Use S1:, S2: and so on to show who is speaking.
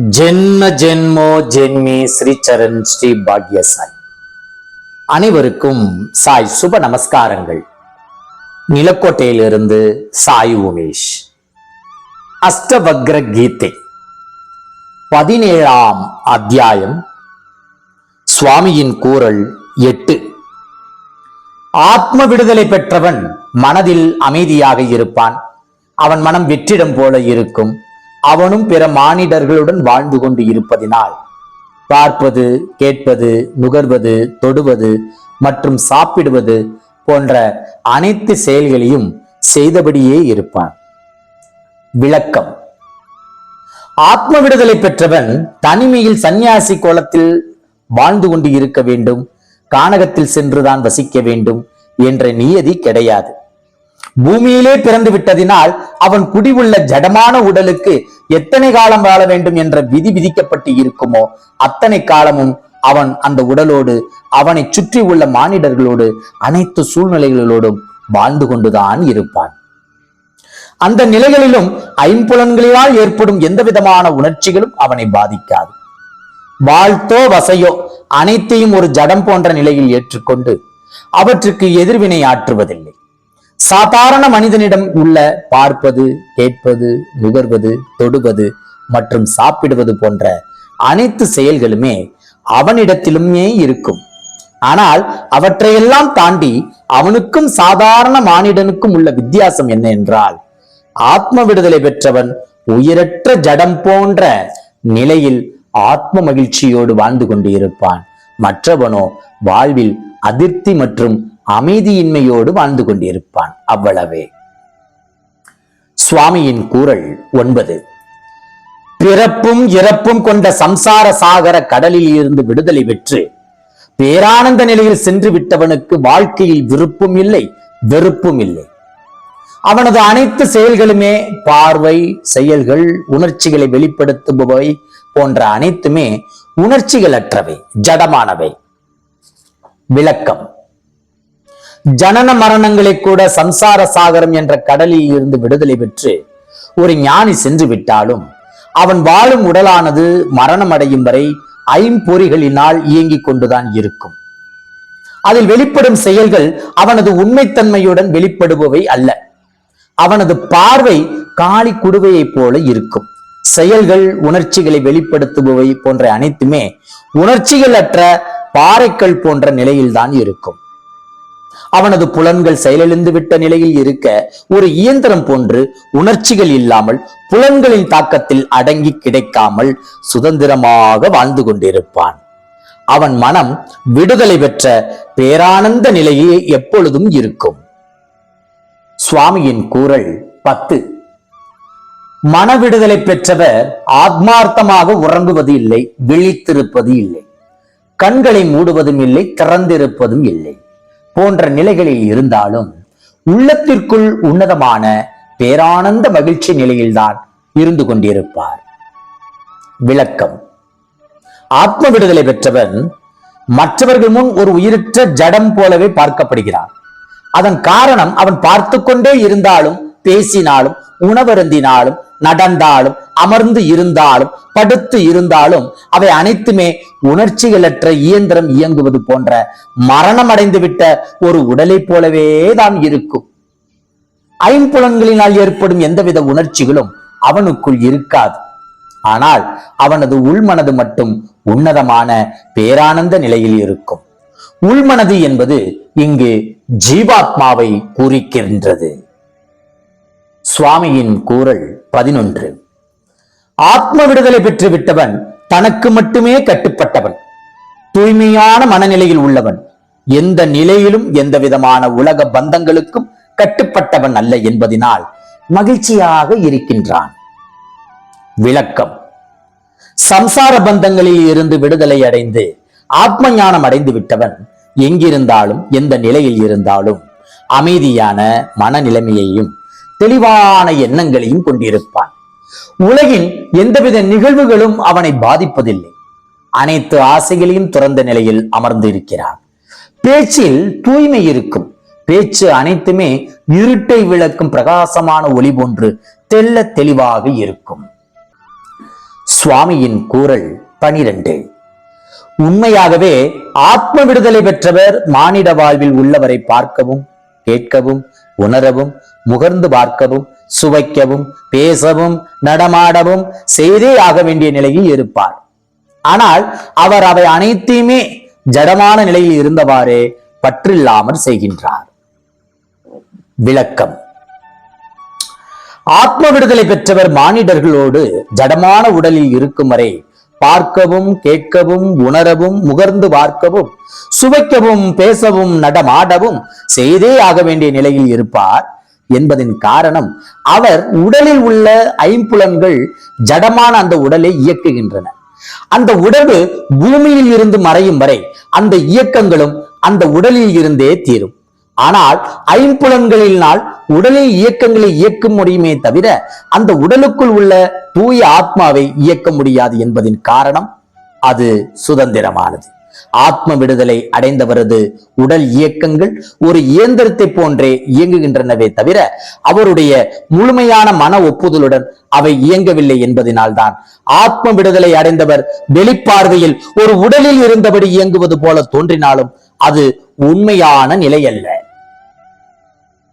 S1: ஜென்ம ஜென்மோ ஜென்மி ஸ்ரீ சரண் ஸ்ரீ பாக்ய சாய் அனைவருக்கும் சாய் சுப நமஸ்காரங்கள். நிலக்கோட்டையிலிருந்து சாய் உமேஷ். அஷ்டவக்ர கீதை. பதினேழாம் அத்தியாயம். சுவாமியின் கூறல் எட்டு. ஆத்ம விடுதலை பெற்றவன் மனதில் அமைதியாக இருப்பான். அவன் மனம் வெற்றிடம் போல இருக்கும். அவனும் பிற மானிடர்களுடன் வாழ்ந்து கொண்டு இருப்பதினால் பார்ப்பது கேட்பது நுகர்வது தொடுவது மற்றும் சாப்பிடுவது போன்ற அனைத்து செயல்களையும் செய்தபடியே இருப்பான். விளக்கம். ஆத்ம விடுதலை பெற்றவன் தனிமையில் சந்நியாசி கோலத்தில் வாழ்ந்து கொண்டு இருக்க வேண்டும் கானகத்தில் சென்றுதான் வசிக்க வேண்டும் என்ற நியதி கிடையாது. பூமியிலே பிறந்து விட்டதினால் அவன் குடிவுள்ள ஜடமான உடலுக்கு எத்தனை காலம் வாழ வேண்டும் என்ற விதி விதிக்கப்பட்டு இருக்குமோ அத்தனை காலமும் அவன் அந்த உடலோடு அவனை சுற்றி உள்ள மானிடர்களோடு அனைத்து சூழ்நிலைகளோடும் வாழ்ந்து கொண்டுதான் இருப்பான். அந்த நிலைகளிலும் ஐம்புலன்களினால் ஏற்படும் எந்த விதமான உணர்ச்சிகளும் அவனை பாதிக்காது. வாழ்த்தோ வசையோ அனைத்தையும் ஒரு ஜடம் போன்ற நிலையில் ஏற்றுக்கொண்டு அவற்றுக்கு எதிர்வினை ஆற்றுவதில்லை. சாதாரண மனிதனிடம் உள்ள பார்ப்பது கேட்பது நுகர்வது தொடுவது மற்றும் சாப்பிடுவது போன்ற அனைத்து செயல்களுமே அவனிடத்திலுமே இருக்கும். ஆனால் அவற்றையெல்லாம் தாண்டி அவனுக்கும் சாதாரண மானிடனுக்கும் உள்ள வித்தியாசம் என்ன என்றால் ஆத்ம விடுதலை பெற்றவன் உயிரற்ற ஜடம் போன்ற நிலையில் ஆத்ம மகிழ்ச்சியோடு வாழ்ந்து கொண்டு இருப்பான் மற்றவனோ வாழ்வில் அதிருப்தி மற்றும் அமைதியின்மையோடு வாழ்ந்து கொண்டிருப்பான் அவ்வளவே. சுவாமியின் கூறல் ஒன்பது. பிறப்பும் இறப்பும் கொண்ட சம்சார சாகர கடலில் இருந்து விடுதலை பெற்று பேரானந்த நிலையில் சென்று விட்டவனுக்கு வாழ்க்கையில் விருப்பும் இல்லை வெறுப்பும் இல்லை. அவனது அனைத்து செயல்களுமே பார்வை செயல்கள் உணர்ச்சிகளை வெளிப்படுத்துபவை போன்ற அனைத்துமே உணர்ச்சிகளற்றவை ஜடமானவை. விளக்கம். ஜனன மரணங்களை கூட சம்சார சாகரம் என்ற கடலில் இருந்து விடுதலை பெற்று ஒரு ஞானி சென்று விட்டாலும் அவன் வாழும் உடலானது மரணம் அடையும் வரை ஐம்பொறிகளினால் இயங்கிக் கொண்டுதான் இருக்கும். அதில் வெளிப்படும் செயல்கள் அவனது உண்மைத்தன்மையுடன் வெளிப்படுபவை அல்ல. அவனது பார்வை காளி குடுவையைப் போல இருக்கும். செயல்கள் உணர்ச்சிகளை வெளிப்படுத்துபவை போன்ற அனைத்துமே உணர்ச்சிகள் அற்ற பாறைக்கல் போன்ற நிலையில்தான் இருக்கும். அவனது புலன்கள் செயலிழந்து விட்ட நிலையில் இருக்க ஒரு இயந்திரம் போன்று உணர்ச்சிகள் இல்லாமல் புலன்களின் தாக்கத்தில் அடங்கி கிடைக்காமல் சுதந்திரமாக வாழ்ந்து கொண்டிருப்பான். அவன் மனம் விடுதலை பெற்ற பேரானந்த நிலையே எப்பொழுதும் இருக்கும். சுவாமியின் கூறல் பத்து. மன விடுதலை பெற்றவர் ஆத்மார்த்தமாக உறங்குவது இல்லை விழித்திருப்பது இல்லை. கண்களை மூடுவதும் இல்லை திறந்திருப்பதும் இல்லை. போன்ற நிலைகளில் இருந்தாலும் உள்ளத்திற்குள் உன்னதமான பேரானந்த மகிழ்ச்சி நிலையில்தான் இருந்து கொண்டிருப்பார். விளக்கம். ஆத்ம விடுதலை பெற்றவன் மற்றவர்கள் முன் ஒரு உயிரற்ற ஜடம் போலவே பார்க்கப்படுகிறான். அதன் காரணம் அவன் பார்த்து கொண்டே இருந்தாலும் பேசினாலும் உணவருந்தினாலும் நடந்தாலும் அமர்ந்து இருந்தாலும் படுத்து இருந்தாலும் அவை அனைத்துமே உணர்ச்சிகளற்ற இயந்திரம் இயங்குவது போன்ற மரணம் அடைந்துவிட்ட ஒரு உடலை போலவே தான் இருக்கும். ஐம்புலன்களினால் ஏற்படும் எந்தவித உணர்ச்சிகளும் அவனுக்குள் இருக்காது. ஆனால் அவனது உள்மனது மட்டும் உன்னதமான பேரானந்த நிலையில் இருக்கும். உள்மனது என்பது இங்கு ஜீவாத்மாவை குறிக்கின்றது. சுவாமியின் கூறல் பதினொன்று. ஆத்ம விடுதலை பெற்று விட்டவன் தனக்கு மட்டுமே கட்டுப்பட்டவன். தூய்மையான மனநிலையில் உள்ளவன் எந்த நிலையிலும் எந்த விதமான உலக பந்தங்களுக்கும் கட்டுப்பட்டவன் அல்ல என்பதினால் மகிழ்ச்சியாக இருக்கின்றான். விளக்கம். சம்சார பந்தங்களில் இருந்து விடுதலை அடைந்து ஆத்ம ஞானம் அடைந்து விட்டவன் எங்கிருந்தாலும் எந்த நிலையில் இருந்தாலும் அமைதியான மனநிலைமையையும் தெளிவான எண்ணங்களையும் கொண்டிருப்பான். உலகின் எந்தவித நிகழ்வுகளும் அவனை பாதிப்பதில்லை. அனைத்து ஆசைகளையும் துறந்த நிலையில் அமர்ந்து இருக்கிறான். பேச்சில் தூய்மை இருக்கும். பேச்சு அனைத்துமே இருட்டை விளக்கும் பிரகாசமான ஒளி போன்று தெள்ள தெளிவாக இருக்கும். சுவாமியின் கூறல் பனிரெண்டு. உண்மையாகவே ஆத்ம விடுதலை பெற்றவர் மானிட வாழ்வில் உள்ளவரை பார்க்கவும் கேட்கவும் உணரவும் முகர்ந்து பார்க்கவும் சுவைக்கவும் பேசவும் நடமாடவும் செய்தே ஆக வேண்டிய நிலையில் இருப்பார். ஆனால் அவர் அவை அனைத்தையுமே ஜடமான நிலையில் இருந்தவாறே பற்றில்லாமல் செய்கின்றார். விளக்கம். ஆத்ம விடுதலை பெற்றவர் மானிடர்களோடு ஜடமான உடலில் இருக்கும் வரை பார்க்கவும் கேட்கவும் உணரவும் முகர்ந்து பார்க்கவும் சுவைக்கவும் பேசவும் நடமாடவும் செய்தே ஆக வேண்டிய நிலையில் இருப்பார். என்பதின் காரணம் அவர் உடலில் உள்ள ஐம்புலன்கள் ஜடமான அந்த உடலை இயக்குகின்றன. அந்த உடம்பு பூமியில் இருந்து மறையும் வரை அந்த இயக்கங்களும் அந்த உடலில் இருந்தே தீரும். ஆனால் ஐம்புலன்களினால் உடலில் இயக்கங்களை இயக்க முடியுமே தவிர அந்த உடலுக்குள் உள்ள தூய ஆத்மாவை இயக்க முடியாது என்பதின் காரணம் அது சுதந்திரமானது. ஆத்ம விடுதலை அடைந்தவரது உடல் இயக்கங்கள் ஒரு இயந்திரத்தை போன்றே இயங்குகின்றனவே தவிர அவருடைய முழுமையான மன ஒப்புதலுடன் அவை இயங்கவில்லை என்பதனால்தான் ஆத்ம விடுதலை அடைந்தவர் வெளிப்பார்வையில் ஒரு உடலில் இருந்தபடி இயங்குவது போல தோன்றினாலும் அது உண்மையான நிலை அல்ல